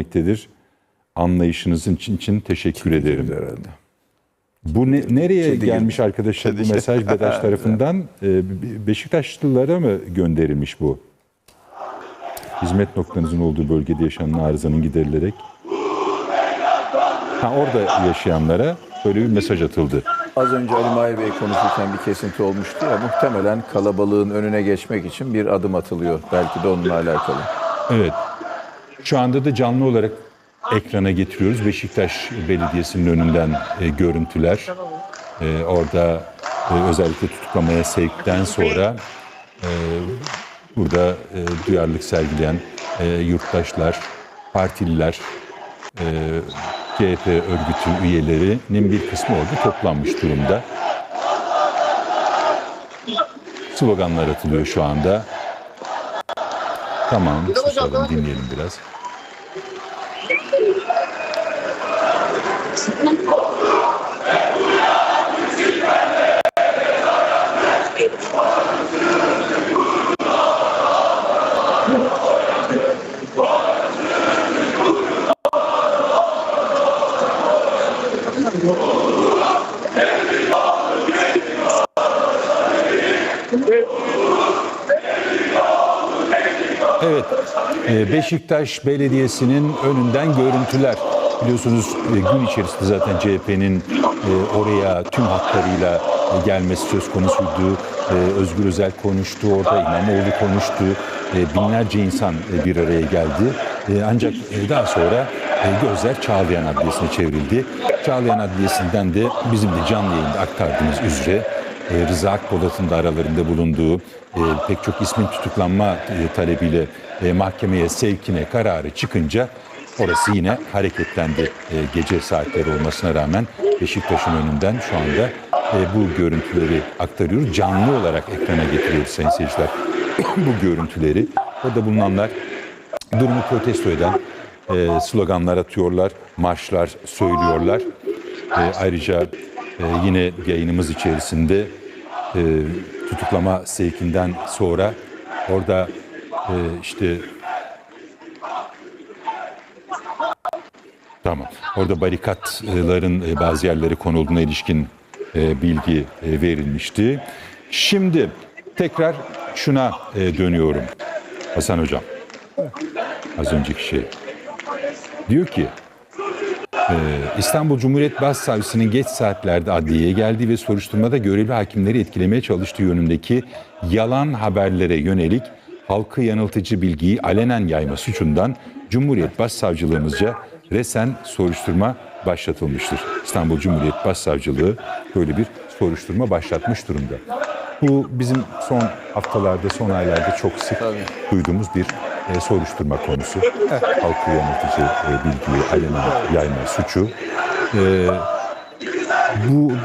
gelmektedir. Anlayışınızın için, için teşekkür ederim. herhalde. Bu ne- nereye Kedi gelmiş arkadaşlar bu mesaj Bedaş tarafından? Ee, Be- Beşiktaşlılara mı gönderilmiş bu? Hizmet noktanızın olduğu bölgede yaşanan arızanın giderilerek. Ha orada yaşayanlara böyle bir mesaj atıldı. Az önce Ali Mahir Bey konuşurken bir kesinti olmuştu ya muhtemelen kalabalığın önüne geçmek için bir adım atılıyor. Belki de onunla alakalı. Evet. Şu anda da canlı olarak ekrana getiriyoruz. Beşiktaş Belediyesi'nin önünden e, görüntüler. E, orada e, özellikle tutuklamaya sevkten sonra e, burada e, duyarlılık sergileyen e, yurttaşlar, partililer, e, CHP örgütü üyelerinin bir kısmı orada toplanmış durumda. Sloganlar atılıyor şu anda. Tamam, susalım, dinleyelim biraz. Evet, e, Beşiktaş Belediyesi'nin önünden görüntüler. Biliyorsunuz e, gün içerisinde zaten CHP'nin e, oraya tüm haklarıyla e, gelmesi söz konusuydu. Özgür Özel konuştu, orada İmamoğlu konuştu. Binlerce insan bir araya geldi. Ancak daha sonra gözler Çağlayan Adliyesi'ne çevrildi. Çağlayan Adliyesi'nden de bizim de canlı yayında aktardığımız üzere Rıza Akpolat'ın da aralarında bulunduğu e, pek çok ismin tutuklanma e, talebiyle e, mahkemeye sevkine kararı çıkınca orası yine hareketlendi. E, gece saatleri olmasına rağmen Beşiktaş'ın önünden şu anda e, bu görüntüleri aktarıyoruz. Canlı olarak ekrana getiriyoruz sayın seyirciler. bu görüntüleri. Orada bulunanlar durumu protesto eden e, sloganlar atıyorlar, marşlar söylüyorlar. E, ayrıca e, yine yayınımız içerisinde e, tutuklama sevkinden sonra orada e, işte tamam orada barikatların e, bazı yerlere konulduğuna ilişkin e, bilgi e, verilmişti. Şimdi tekrar şuna dönüyorum Hasan Hocam. Az önceki şey. Diyor ki e, İstanbul Cumhuriyet Başsavcısının geç saatlerde adliyeye geldiği ve soruşturmada görevli hakimleri etkilemeye çalıştığı yönündeki yalan haberlere yönelik halkı yanıltıcı bilgiyi alenen yayma suçundan Cumhuriyet Başsavcılığımızca resen soruşturma başlatılmıştır. İstanbul Cumhuriyet Başsavcılığı böyle bir soruşturma başlatmış durumda. Bu bizim son haftalarda, son aylarda çok sık duyduğumuz bir e, soruşturma konusu. Halkı yanıltıcı e, bilgiyi alenen yayma suçu. E, bu